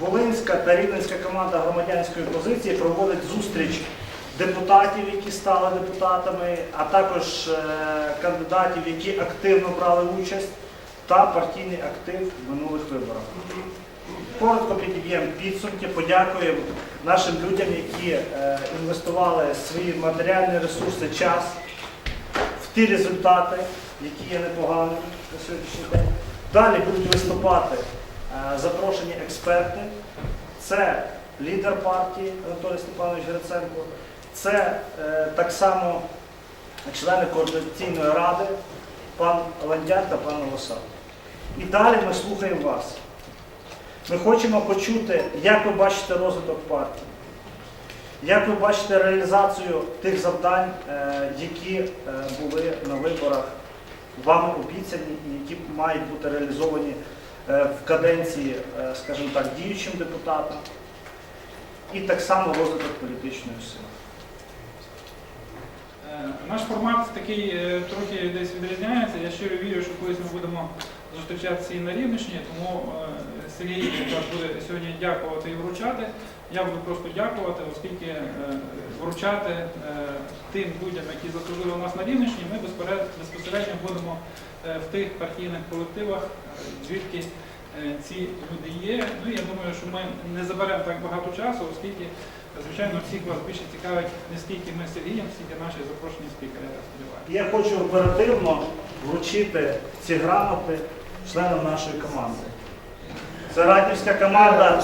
Волинська та Рівненська команда громадянської позиції проводить зустріч депутатів, які стали депутатами, а також е, кандидатів, які активно брали участь, та партійний актив в минулих виборах. Коротко підіб'ємо підсумки, подякуємо нашим людям, які е, інвестували свої матеріальні ресурси, час в ті результати, які є непоганими на сьогоднішній день. Далі будуть виступати запрошені експерти. Це лідер партії Анатолій Степанович Гриценко, це е, так само члени координаційної ради, пан Ландяк та пан Голоса. І далі ми слухаємо вас. Ми хочемо почути, як ви бачите розвиток партії, як ви бачите реалізацію тих завдань, е, які е, були на виборах вами обіцяні і які мають бути реалізовані е, в каденції, е, скажімо так, діючим депутатом, і так само розвиток політичної сили. Е, Наш формат такий е, трохи десь відрізняється. Я щиро вірю, що колись ми будемо зустрічатися і на Рівненщині, тому е, Сергій якраз буде сьогодні дякувати і вручати. Я буду просто дякувати, оскільки е, вручати е, тим людям, які заслужили у нас на Рівненщині, ми безпосередньо будемо в тих партійних колективах, звідки ці люди є. Ну я думаю, що ми не заберемо так багато часу, оскільки Звичайно, всіх вас більше цікавить не стільки ми Сергієм, скільки наші запрошені спікери. Я хочу оперативно вручити ці грамоти членам нашої команди. Це радівська команда.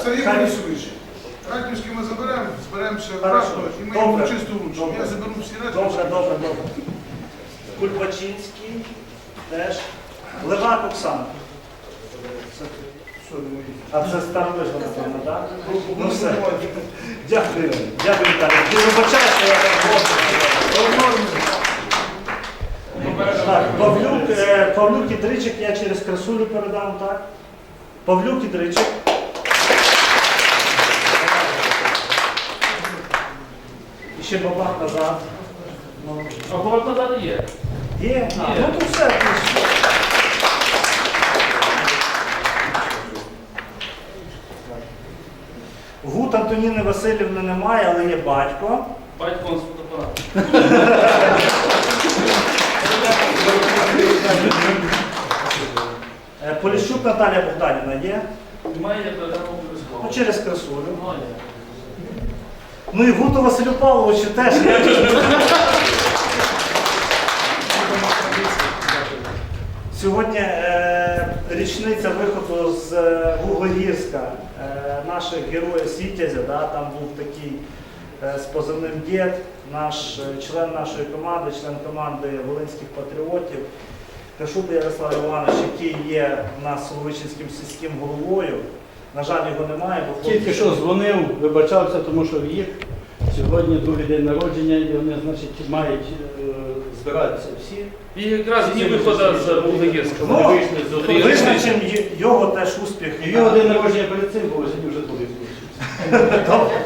Радівський ми заберемо, зберемося обратно і ми йому Добре. чисто вручимо. Я заберу всі речі. Добре, добре, добре. Кульбачинський теж. Левак Оксана. А це старовижна, напевно, так? Ну все. Дякую. Дякую, Віталій. Ти вибачай, що я так. Так, Павлюк, е, Павлюк і Дричик я через красулю передам, так? Павлюк і Дричик. І ще бабах назад. Ну, А повод назад є. Є? А, Є. ну то все. Гуд Антоніни Васильівни немає, але є батько. Батько з фотоапаратом. Поліщук Наталія Богданівна є. Немає Ну, через красулю. Ну і Гуту Василю Павловичу теж. Сьогодні е, річниця виходу з е, Вуглегірська е, наших героїв Світязя. Да, там був такий е, з позивним дід, наш е, член нашої команди, член команди Волинських патріотів. Кашута Ярослав Іванович, який є в нас Соловичинським сільським головою. На жаль, його немає, бо хлопці- Тільки що дзвонив, вибачався, тому що в їх сьогодні другий день народження, і вони, значить, мають е, збиратися всі. І якраз дні виходу з Вуглегірська. Ну, вийшли з однієї Визначимо його теж успіх. І його день народження перед цим було, сьогодні вже другий случився. Добре.